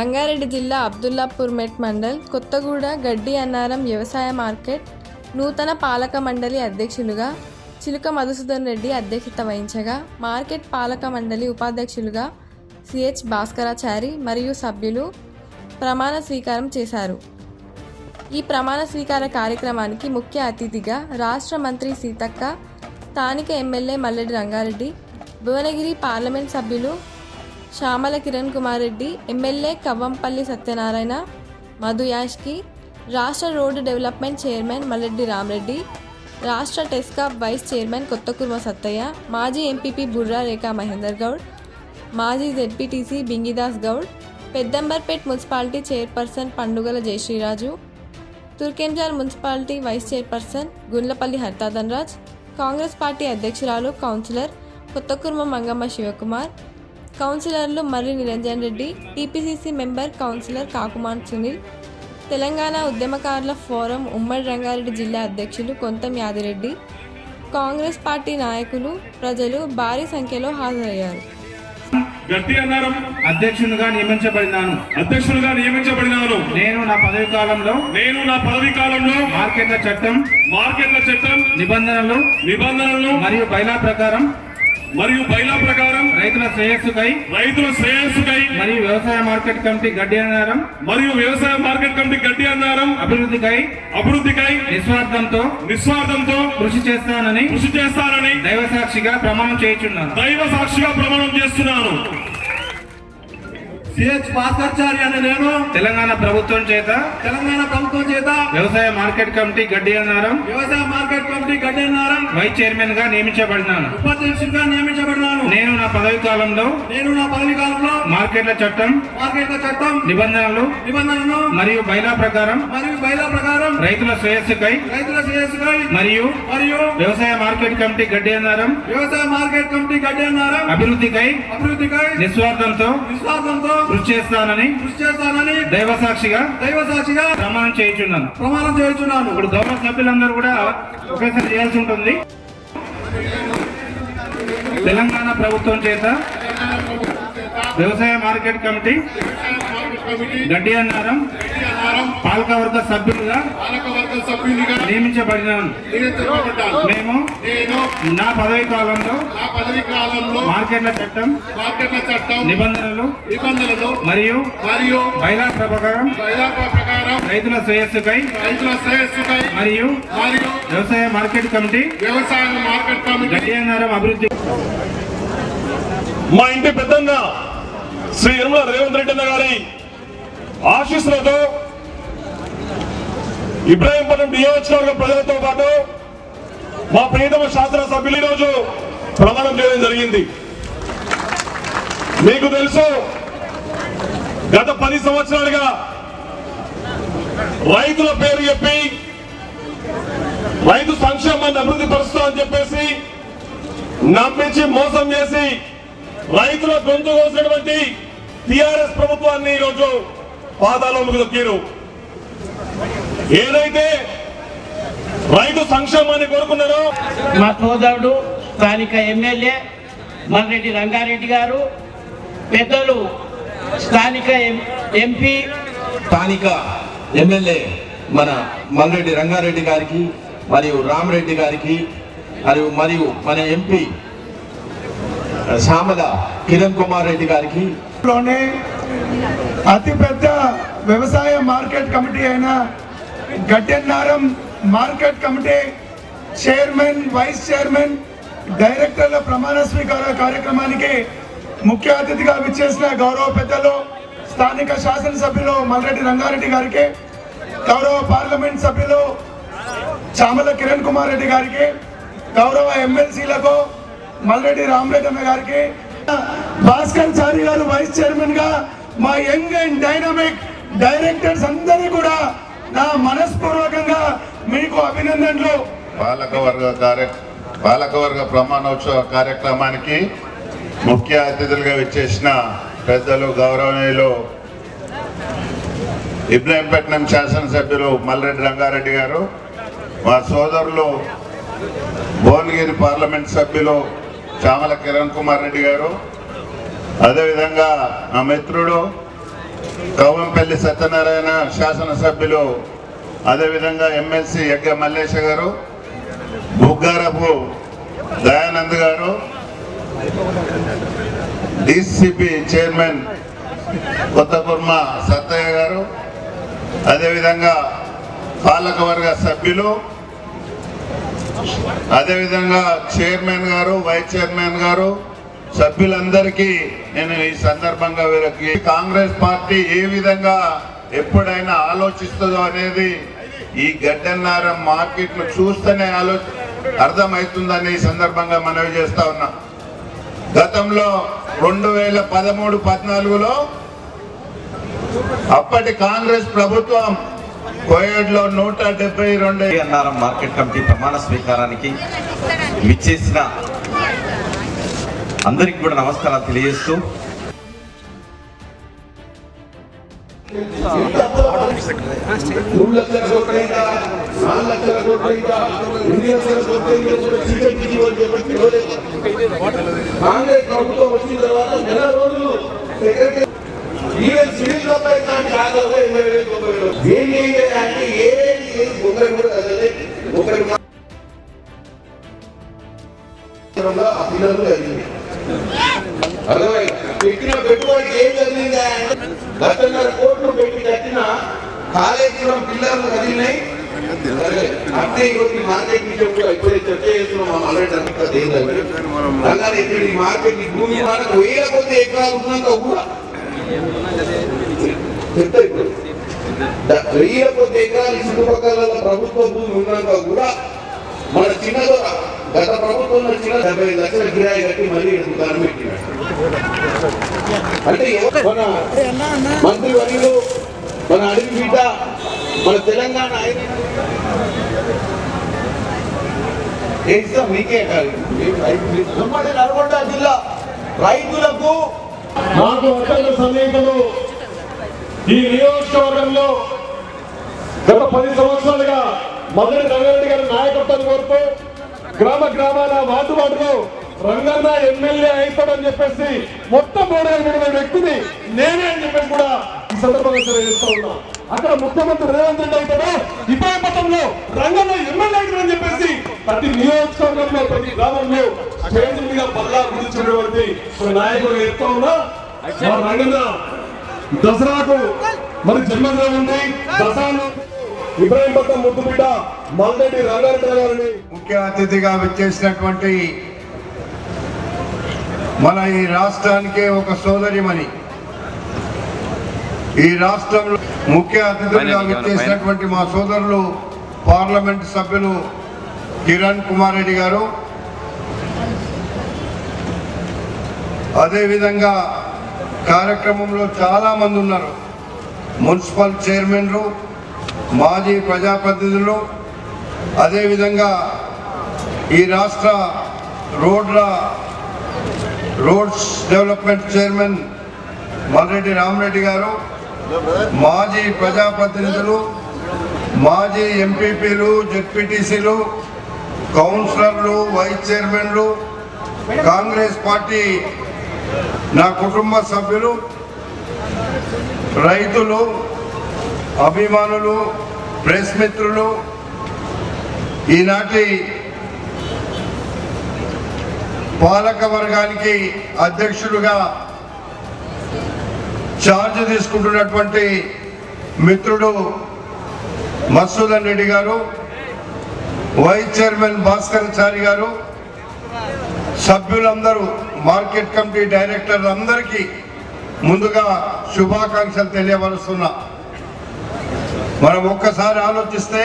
రంగారెడ్డి జిల్లా అబ్దుల్లాపూర్ మెట్ మండల్ కొత్తగూడ గడ్డి అన్నారం వ్యవసాయ మార్కెట్ నూతన పాలక మండలి అధ్యక్షులుగా చిలుక మధుసూదన్ రెడ్డి అధ్యక్షత వహించగా మార్కెట్ పాలక మండలి ఉపాధ్యక్షులుగా సిహెచ్ భాస్కరాచారి మరియు సభ్యులు ప్రమాణ స్వీకారం చేశారు. ఈ ప్రమాణ స్వీకార కార్యక్రమానికి ముఖ్య అతిథిగా రాష్ట్ర మంత్రి సీతక్క స్థానిక ఎమ్మెల్యే మల్లెడి రంగారెడ్డి భువనగిరి పార్లమెంట్ సభ్యులు శ్యామల కిరణ్ కుమార్ రెడ్డి ఎమ్మెల్యే కవ్వంపల్లి సత్యనారాయణ మధు యాష్కి రాష్ట్ర road development chairman Malreddy Ramreddy రాష్ట్ర టెస్కాప్ వైస్ చైర్మన్ కొత్తకుర్మ సత్తయ్య మాజీ ఎంపీపీ బుర్రా రేఖా మహేందర్ గౌడ్ మాజీ ZPTC Bingidas Goud Peddamberpet municipality chairperson Pandugala Jayashreeraju Turkayamjal municipality vice chairperson Gundlapalli Harthadhan Raj Congress party అధ్యక్షురాలు కౌన్సిలర్ కొత్తకుర్మ మంగమ్మ శివకుమార్ కౌన్సిలర్లు Marri Niranjan Reddy TPCC member councillor Kakuman Sunil Telangana ఉద్యమకారుల forum ఉమ్మడి రంగారెడ్డి జిల్లా అధ్యక్షులు కొంతం Yadireddy Congress party నాయకులు ప్రజలు భారీ సంఖ్యలో హాజరయ్యారు. గట్టి అన్నారం అధ్యక్షునిగా నియమించబడినాను. అధ్యక్షులుగా నియమించబడినాను నేను నా పదవి కాలంలో నేను నా పదవి కాలంలో మార్కెట్ల చట్టం మార్కెట్ల చట్టం నిబంధనలు నిబంధనలను మరియు బైలా ప్రకారం మరియు బైలా ప్రకారం రైతుల శ్రేయస్సుకై రైతుల శ్రేయస్సుకై మరియు వ్యవసాయ మార్కెట్ కమిటీ గడ్డి అన్నారం మరియు వ్యవసాయ మార్కెట్ కమిటీ గట్టి అన్నారం అభివృద్ధికై అభివృద్ధికై నిస్వార్థంతో నిస్వార్థంతో కృషి చేస్తానని కృషి చేస్తానని దైవ సాక్షిగా ప్రమాణం చేయుచున్నాను. దైవ సాక్షిగా ప్రమాణం చేస్తున్నాను. సిహెచ్ భాస్కర్చారి అనే నేను. తెలంగాణ ప్రభుత్వం చేత తెలంగాణ ప్రభుత్వం చేత వ్యవసాయ మార్కెట్ కమిటీ గడ్డి అన్నారం వ్యవసాయ మార్కెట్ కమిటీ గడ్డెన్నారం వైస్ చైర్మన్గా నియమించబడినాను. ఉపాధ్యక్షుడిగా నియమించబడినాను. నేను నా పదవి కాలంలో నేను నా పదవి కాలంలో మార్కెట్ల చట్టం మార్కెట్ల చట్టం నిబంధనలు నిబంధనలను మరియు బైలా ప్రకారం మరియు బయల ప్రకారం రైతుల శ్రేయస్సుకై రైతుల శ్రేయస్సుకై మరియు మరియు వ్యవసాయ మార్కెట్ కమిటీ గడ్డి అన్నారం వ్యవసాయ మార్కెట్ కమిటీ గడ్డెన్నారం అభివృద్ధికై అభివృద్ధికై నిస్వార్థంతో నిస్వార్థంతో కృషి చేస్తానని కృషి చేస్తానని దైవ సాక్షిగా దైవ సాక్షిగా ప్రమాణం చేయించున్నాను. ప్రమాణం చేస్తున్నాను ఇప్పుడు గౌరవ సభ్యులందరూ కూడా ఒకేసారి చేయాల్సి ఉంటుంది. తెలంగాణ ప్రభుత్వం చేత వ్యవసాయ మార్కెట్ కమిటీ గడ్డి అన్నారం పాలకవర్గ సభ్యులుగా సభ్యునిగా నియమించబడినాను మేము నేను నా పదవి కాలంలో నా పదవి కాలంలో మార్కెట్ల చట్టం మార్కెట్ల చట్టం నిబంధనలు నిబంధనలు మరియు మరియు బైలా ప్రకారం బైలాప ప్రకారం రైతుల శ్రేయస్సుకై రైతుల శ్రేయస్సుకై మరియు మరియు వ్యవసాయ మార్కెట్ కమిటీ వ్యవసాయ మార్కెట్ కమిటీ గడ్డి అన్నారం అభివృద్ధి మా ఇంటి పెద్దంగా శ్రీ యనమల రేవంత్ రెడ్డి గారి ఆశీస్సులతో ఇబ్రాహీంపట్నం నియోజకవర్గ ప్రజలతో పాటు మా ప్రియతమ శాసనసభ్యులు ఈరోజు ప్రమాణం చేయడం జరిగింది. మీకు తెలుసు గత పది సంవత్సరాలుగా రైతుల పేరు చెప్పి రైతు సంక్షేమాన్ని అభివృద్ధి పరుస్తామని చెప్పేసి నమ్మించి మోసం చేసి రైతుల గొంతు కోసినటువంటి టిఆర్ఎస్ ప్రభుత్వాన్ని ఈరోజు పాదాలోకి దొక్కిరు. ఏదైతే రైతు సంక్షేమాన్ని కోరుకున్నారో మా సోదరుడు స్థానిక ఎమ్మెల్యే మల్రెడ్డి రంగారెడ్డి గారు పెద్దలు స్థానిక ఎం- ఎంపీ స్థానిక ఎమ్మెల్యే మన మల్రెడ్డి రంగారెడ్డి గారికి మరియు రామరెడ్డి గారికి మరియు మరియు మన ఎంపీ శ్యామల కిరణ్ కుమార్ రెడ్డి గారికి. అతిపెద్ద వ్యవసాయ మార్కెట్ కమిటీ అయిన Gaddiannaram market committee chairman vice chairman డైరెక్టర్ల ప్రమాణ స్వీకార కార్యక్రమానికి ముఖ్య అతిథిగా విచ్చేసిన గౌరవ పెద్దలు స్థానిక శాసనసభ్యులు మల్రెడ్డి రంగారెడ్డి గారికి గౌరవ పార్లమెంట్ సభ్యులు చామల కిరణ్ కుమార్ రెడ్డి గారికి గౌరవ ఎమ్మెల్సీలకు మల్రెడ్డి రామరెడ్డి గారికి భాస్కర్ చారి గారు వైస్ చైర్మన్గా మా యంగ్ అండ్ డైనమిక్ డైరెక్టర్స్ అందరినీ కూడా నా మనస్పూర్వకంగా మీకు అభినందనలు. పాలకవర్గ కార్య పాలకవర్గ ప్రమాణోత్సవ కార్యక్రమానికి ముఖ్య అతిథులుగా విచ్చేసిన పెద్దలు గౌరవనీయులు ఇబ్రాహీంపట్నం శాసనసభ్యులు మల్రెడ్డి రంగారెడ్డి గారు మా సోదరులు భువనగిరి పార్లమెంట్ సభ్యులు చామల కిరణ్ కుమార్ రెడ్డి గారు అదేవిధంగా నా మిత్రుడు కవ్వంపల్లి సత్యనారాయణ శాసనసభ్యులు అదేవిధంగా ఎమ్మెల్సీ యగ్గ మల్లేశ గారు బుగ్గారపు దయానంద్ గారు డిసిపి చైర్మన్ కొత్తకుర్మ సత్తయ్య గారు అదేవిధంగా పాలకవర్గ సభ్యులు అదేవిధంగా చైర్మన్ గారు వైస్ చైర్మన్ గారు సభ్యులందరికీ నేను ఈ సందర్భంగా వీరికి కాంగ్రెస్ పార్టీ ఏ విధంగా ఎప్పుడైనా ఆలోచిస్తుందో అనేది ఈ గడ్డన్నారం మార్కెట్ను చూస్తేనే ఆలో అర్థమవుతుందని ఈ సందర్భంగా మనవి చేస్తా ఉన్నా. గతంలో రెండు వేల పదమూడు పద్నాలుగులో అప్పటి కాంగ్రెస్ ప్రభుత్వం కోయడ్లో నూట డెబ్బై రెండు అన్నారం మార్కెట్ కమిటీ ప్రమాణ స్వీకారానికి విచ్చేసిన అందరికి కూడా నమస్కారాలు తెలియజేస్తూ మూడు లక్షల నాలుగు లక్షల లక్షల కూడా కాంగ్రెస్ ప్రభుత్వం వచ్చిన తర్వాత నెల రోజులు సివిల్ ఇరవై వేలు వేలు ఏది కూడా ఆ పిల్లలు అయింది పెట్టిన పెట్టుబడికి ఏం జరిగిందా లక్షన్నర కోట్లు పెట్టి కట్టిన కాళేశ్వరం పిల్లలు కదిలినాయి. అంటే ఈరోజు మార్కెట్ విషయం ఇప్పుడే చర్చ చేస్తున్నాం. ఆల్రెడీ అంతా అలాగే ఇక్కడ ఈ మార్కెట్ భూమి మనకు వేల కొద్ది ఎకరాలు ఉన్నాక కూడా చెప్తా ఇప్పుడు. వెయ్యి కొద్ది ఎకరాలు చుట్టుపక్కల ప్రభుత్వ భూమి ఉన్నాక కూడా మన చిన్నదో గత ప్రభుత్వంలో వచ్చిన డెబ్బై లక్షల కిరాయి కట్టి మళ్ళీ ఇక్కడ దుకాణం పెట్టినాడు అంటే మన మంత్రి వర్యులు మన అడవి బిడ్డ మన తెలంగాణ ఆయన? మీకే కాదు. ఉమ్మడి నల్గొండ జిల్లా రైతులకు మాకు అత్యంత సన్నిహితులు ఈ నియోజకవర్గంలో గత పది సంవత్సరాలుగా మొదటి రంగారెడ్డి గారి నాయకత్వాన్ని కోరుతూ గ్రామ గ్రామాల వార్డు వాటులో రంగన్న ఎమ్మెల్యే అవుతాడని చెప్పేసి మొత్తం మూడు వ్యక్తిని నేనే అని చెప్పేసి కూడా ఈ సందర్భంగా తెలియజేస్తా ఉన్నా. అక్కడ ముఖ్యమంత్రి రేవంత్ రెడ్డి అవుతాడో ఇదే మతంలో రంగన్న ఎమ్మెల్యే అవుతాడని చెప్పేసి ప్రతి నియోజకవర్గంలో ప్రతి గ్రామంలో చేతులుగా పల్లా గురించినటువంటి ఒక నాయకుడు చెప్తా ఉన్నా. రంగన్న దసరాకు మరి జన్మదినం ఉంది. దసరాను బిడ్డ మల్రెడ్డి రంగారెడ్డి గారిని ముఖ్య అతిథిగా విచ్చేసినటువంటి మన ఈ రాష్ట్రానికే ఒక సోదరిమణి. ఈ రాష్ట్రంలో ముఖ్య అతిథులుగా విచ్చేసినటువంటి మా సోదరులు పార్లమెంట్ సభ్యులు కిరణ్ కుమార్ రెడ్డి గారు. అదేవిధంగా కార్యక్రమంలో చాలా మంది ఉన్నారు. మున్సిపల్ చైర్మన్లు మాజీ ప్రజాప్రతినిధులు అదేవిధంగా ఈ రాష్ట్ర రోడ్ల roads development chairman Malreddy Ramreddy గారు మాజీ ప్రజాప్రతినిధులు మాజీ ఎంపీపీలు జెడ్పీటీసీలు కౌన్సిలర్లు వైస్ చైర్మన్లు కాంగ్రెస్ పార్టీ నా కుటుంబ సభ్యులు రైతులు అభిమానులు ప్రెస్ మిత్రులు ఈనాటి పాలక వర్గానికి అధ్యక్షుడుగా ఛార్జ్ తీసుకుంటున్నటువంటి మిత్రుడు మసూదన్ రెడ్డి గారు వైస్ చైర్మన్ భాస్కర్ చారి గారు సభ్యులందరూ మార్కెట్ కమిటీ డైరెక్టర్లందరికీ ముందుగా శుభాకాంక్షలు తెలియవరుస్తున్నా మనం ఒక్కసారి ఆలోచిస్తే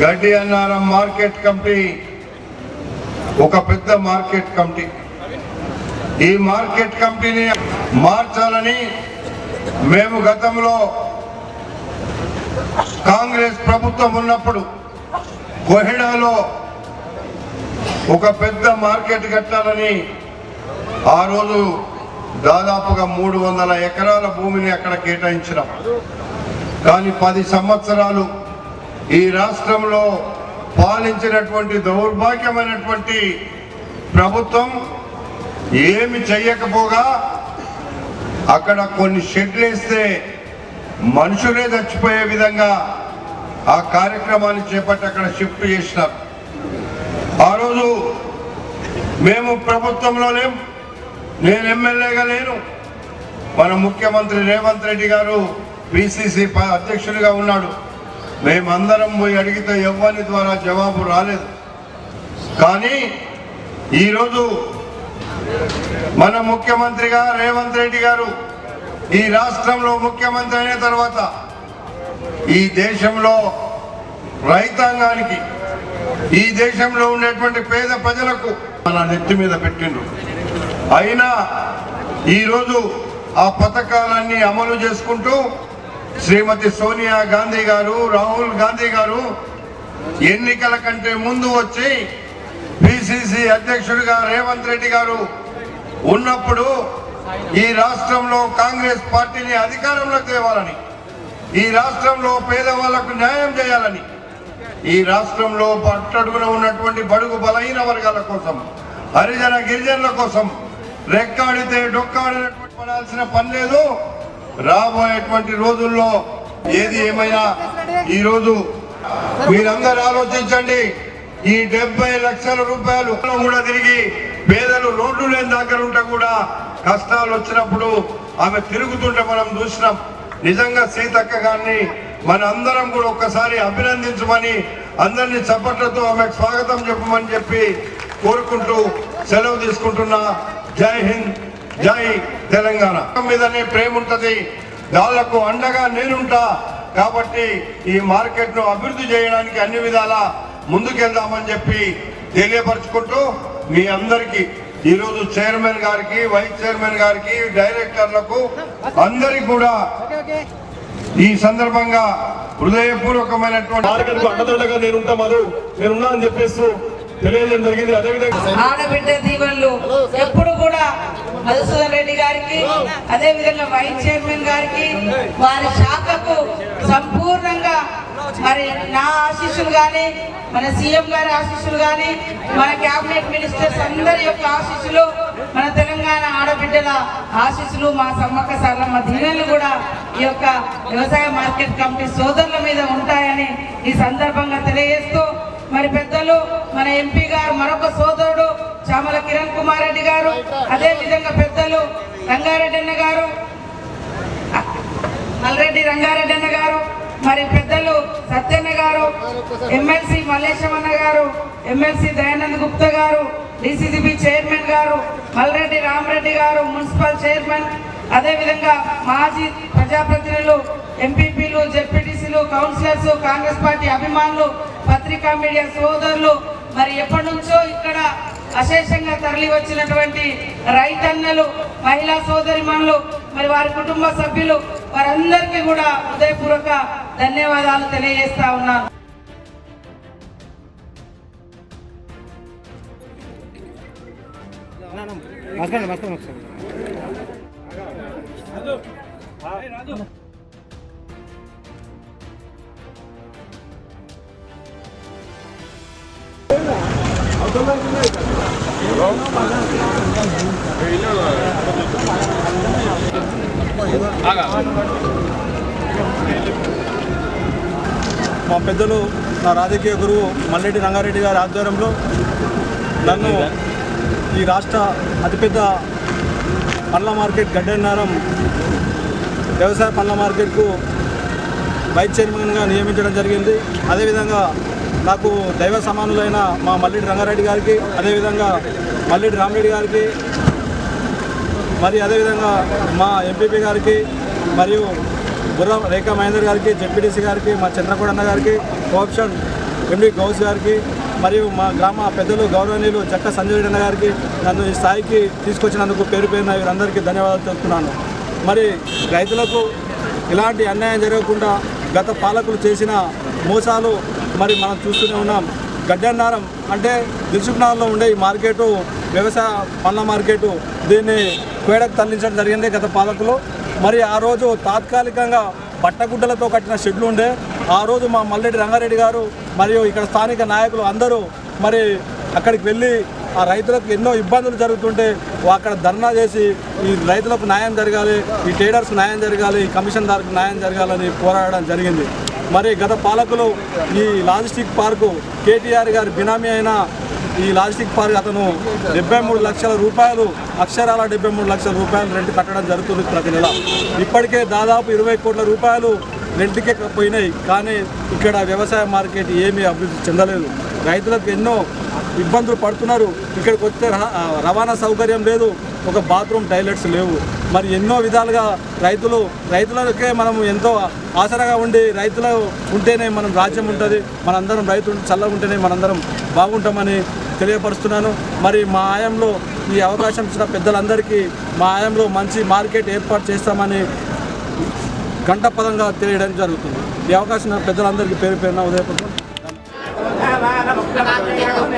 గడ్డి అన్నారం మార్కెట్ కమిటీ ఒక పెద్ద మార్కెట్ కమిటీ. ఈ మార్కెట్ కమిటీని మార్చాలని మేము గతంలో కాంగ్రెస్ ప్రభుత్వం ఉన్నప్పుడు కొహిడాలో ఒక పెద్ద మార్కెట్ కట్టాలని ఆ రోజు దాదాపుగా మూడు వందల ఎకరాల భూమిని అక్కడ కేటాయించినాం. కానీ పది సంవత్సరాలు ఈ రాష్ట్రంలో పాలించినటువంటి దౌర్భాగ్యమైనటువంటి ప్రభుత్వం ఏమి చెయ్యకపోగా అక్కడ కొన్ని షెడ్లు వేస్తే మనుషులే చచ్చిపోయే విధంగా ఆ కార్యక్రమాన్ని చేపట్టి అక్కడ షిఫ్ట్ చేసినారు. ఆ రోజు మేము ప్రభుత్వంలో లేం. నేను ఎమ్మెల్యేగా లేను. మన ముఖ్యమంత్రి రేవంత్ రెడ్డి గారు పిసిసి అధ్యక్షుడిగా ఉన్నాడు. మేమందరం పోయి అడిగితే ఎవ్వరి ద్వారా జవాబు రాలేదు. కానీ ఈరోజు మన ముఖ్యమంత్రిగా రేవంత్ రెడ్డి గారు ఈ రాష్ట్రంలో ముఖ్యమంత్రి అయిన తర్వాత ఈ దేశంలో రైతాంగానికి ఈ దేశంలో ఉండేటువంటి పేద ప్రజలకు మన నెత్తి మీద పెట్టిండ్రు. అయినా ఈరోజు ఆ పథకాలన్నీ అమలు చేసుకుంటూ శ్రీమతి సోనియా గాంధీ గారు రాహుల్ గాంధీ గారు ఎన్నికల కంటే ముందు వచ్చి పిసిసి అధ్యక్షుడిగా రేవంత్ రెడ్డి గారు ఉన్నప్పుడు ఈ రాష్ట్రంలో కాంగ్రెస్ పార్టీని అధికారంలోకి తేవాలని ఈ రాష్ట్రంలో పేదవాళ్ళకు న్యాయం చేయాలని ఈ రాష్ట్రంలో పట్టడుగున ఉన్నటువంటి బడుగు బలహీన వర్గాల కోసం హరిజన గిరిజనుల కోసం రెక్కాడితే డొక్కాడినటువంటి పడాల్సిన పని లేదు. రాబోయేటువంటి రోజుల్లో ఏది ఏమైనా ఈరోజు మీరందరూ ఆలోచించండి. ఈ డెబ్బై లక్షల రూపాయలు కూడా తిరిగి పేదలు రోడ్లు లేని దగ్గర ఉంటే కూడా కష్టాలు వచ్చినప్పుడు ఆమె తిరుగుతుంటే మనం చూసినాం. నిజంగా సీతక్క గారిని మన అందరం కూడా ఒక్కసారి అభినందించమని అందరినీ చప్పట్లతో ఆమెకు స్వాగతం చెప్పమని చెప్పి కోరుకుంటూ సెలవు తీసుకుంటున్నా. జై హింద్. జై తెలంగాణ. మీదనే ప్రేమ ఉంటది వాళ్ళకు అండగా నేనుంటా. కాబట్టి ఈ మార్కెట్ను అభివృద్ధి చేయడానికి అన్ని విధాలా ముందుకెళ్దామని చెప్పి తెలియపరచుకుంటూ మీ అందరికీ ఈరోజు చైర్మన్ గారికి వైస్ చైర్మన్ గారికి డైరెక్టర్లకు అందరికి కూడా ఈ సందర్భంగా హృదయపూర్వకమైనటువంటి అండదండగా నేనున్నా అని చెప్పేస్తూ తెలియజేయడం జరిగింది. అదేవిధంగా ఆడబిడ్డ దీవెనలు ఎప్పుడు కూడా మధుసూదన్ రెడ్డి గారికి అదే విధంగా వైస్ చైర్మన్ గారికి వారి శాఖకు సంపూర్ణంగా మరి నా ఆశీస్సులు కానీ మన సీఎం గారి ఆశీస్సులు కానీ మన కేబినెట్ మినిస్టర్స్ అందరి యొక్క ఆశీస్సులు మన తెలంగాణ ఆడబిడ్డల ఆశీస్సులు మా సమ్మక్క సారమ్మ దీవెనలు కూడా ఈ యొక్క వ్యవసాయ మార్కెట్ కమిటీ సోదరుల మీద ఉంటాయని ఈ సందర్భంగా తెలియజేస్తూ మరి పెద్దలు మన ఎంపీ గారు మరొక సోదరుడు చామల కిరణ్ కుమార్ రెడ్డి గారు అదే విధంగా పెద్దలు రంగారెడ్డి అన్న గారు మల్రెడ్డి రంగారెడ్డి అన్న గారు మరి పెద్దలు సత్యన్న గారు ఎమ్మెల్సీ మల్లేశమన్న గారు ఎమ్మెల్సీ దయానంద్ గుప్తా గారు డిసిసిబి చైర్మన్ గారు మల్రెడ్డి రామరెడ్డి గారు మున్సిపల్ చైర్మన్ అదేవిధంగా మాజీ ప్రజాప్రతినిధులు ఎంపీపీలు జెడ్పీటీసీలు కౌన్సిలర్స్ కాంగ్రెస్ పార్టీ అభిమానులు పత్రికా మీడియా సోదరులు మరి ఎప్పటి నుంచో ఇక్కడ అశేషంగా తరలి వచ్చినటువంటి రైతన్నలు మహిళా సోదరిమణులు మరి వారి కుటుంబ సభ్యులు వారందరికీ కూడా హృదయపూర్వక ధన్యవాదాలు తెలియజేస్తా ఉన్నాను. మా పెద్దలు నా రాజకీయ గురువు మల్లెడ్డి రంగారెడ్డి గారి ఆధ్వర్యంలో నన్ను ఈ రాష్ట్ర అతిపెద్ద పండ్ల మార్కెట్ గడ్డన్నారం వ్యవసాయ పండ్ల మార్కెట్కు వైస్ చైర్మన్గా నియమించడం జరిగింది. అదేవిధంగా నాకు దైవ సమానులైన మా మల్లెడ్డి రంగారెడ్డి గారికి అదేవిధంగా మల్లెడి రామిరెడ్డి గారికి మరి అదేవిధంగా మా ఎంపీపీ గారికి మరియు బుర్ర రేఖా మహేందర్ గారికి జెడ్పీటీసీ గారికి మా చంద్రకూడ గారికి కోఆప్షన్ ఎండి గౌస్ గారికి మరియు మా గ్రామ పెద్దలు గౌరవనీయులు జక్క సంజయ్ రెడ్డి అన్న గారికి నన్ను ఈ స్థాయికి తీసుకొచ్చినందుకు పేరు పేరున వీరందరికీ ధన్యవాదాలు తెలుపుతున్నాను. మరి రైతులకు ఇలాంటి అన్యాయం జరగకుండా గత పాలకులు చేసిన మోసాలు మరి మనం చూస్తూనే ఉన్నాం. గడ్డన్నారం అంటే దిల్సుఖ్నగర్లో ఉండే ఈ మార్కెటు వ్యవసాయ పండ్ల మార్కెటు దీన్ని పేడకు తరలించడం జరిగింది గత పాలకులు. మరి ఆ రోజు తాత్కాలికంగా పట్టగుడ్డలతో కట్టిన షెడ్లు ఉండే. ఆ రోజు మా మల్లెడ్డి రంగారెడ్డి గారు మరియు ఇక్కడ స్థానిక నాయకులు అందరూ మరి అక్కడికి వెళ్ళి ఆ రైతులకు ఎన్నో ఇబ్బందులు జరుగుతుంటే అక్కడ ధర్నా చేసి ఈ రైతులకు న్యాయం జరగాలి ఈ ట్రేడర్స్ న్యాయం జరగాలి ఈ కమిషన్దారులకు న్యాయం జరగాలని పోరాడడం జరిగింది. మరి గత పాలకులు ఈ లాజిస్టిక్ పార్కు కేటీఆర్ గారి బినామీ అయిన ఈ లాజిస్టిక్ పార్క్ అతను డెబ్బై మూడు లక్షల రూపాయలు అక్షరాల డెబ్బై మూడు లక్షల రూపాయలు రెంట్ కట్టడం జరుగుతుంది ప్రతి నెల. ఇప్పటికే దాదాపు ఇరవై కోట్ల రూపాయలు రెంట్కే పోయినాయి. కానీ ఇక్కడ వ్యవసాయ మార్కెట్ ఏమీ అభివృద్ధి చెందలేదు. రైతులకు ఎన్నో ఇబ్బందులు పడుతున్నారు. ఇక్కడికి వస్తే ర- రవాణా సౌకర్యం లేదు. ఒక బాత్రూమ్ టాయిలెట్స్ లేవు. మరి ఎన్నో విధాలుగా రైతులు రైతులకే మనం ఎంతో ఆసరాగా ఉండి రైతులు ఉంటేనే మనం రాజ్యం ఉంటుంది మనందరం రైతులు చల్లగా ఉంటేనే మనందరం బాగుంటామని తెలియపరుస్తున్నాను. మరి మా ఆయంలో ఈ అవకాశం ఇచ్చిన పెద్దలందరికీ మా ఆయంలో మంచి మార్కెట్ ఏర్పాటు చేస్తామని గంటపదంగా తెలియడం జరుగుతుంది. ఈ అవకాశం పెద్దలందరికీ పేరు పేరున ఉదయపడుతుంది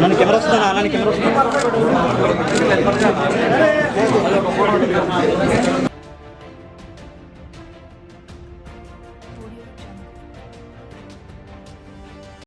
మన కెమెరా వస్తుందా అలానే కెమెరా వస్తుందా